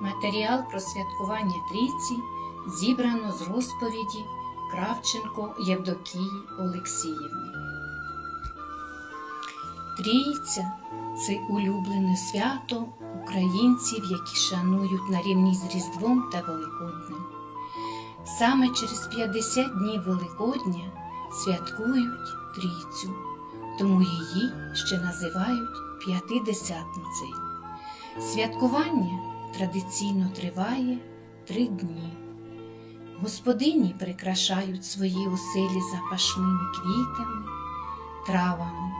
Матеріал про святкування трійці зібрано з розповіді Кравченко Євдокії Олексіївни. Трійця це улюблене свято українців, які шанують на рівні з Різдвом та Великоднем. Саме через 50 днів Великодня святкують трійцю, тому її ще називають п'ятидесятницею. Святкування традиційно триває три дні. Господині прикрашають свої оселі запашними квітами, травами.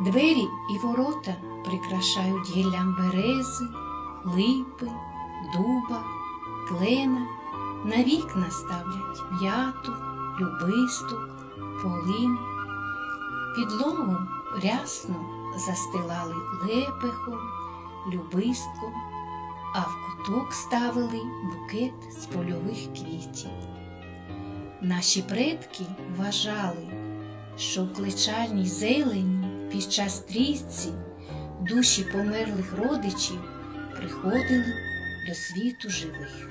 Двері і ворота прикрашають гіллям берези, липи, дуба, клена, на вікна ставлять м'яту, любисток, полин. Підлогу рясно застилали лепехом, любистку, а в куток ставили букет з польових квітів. Наші предки вважали, що в кличальній зелені під час трійці душі померлих родичів приходили до світу живих.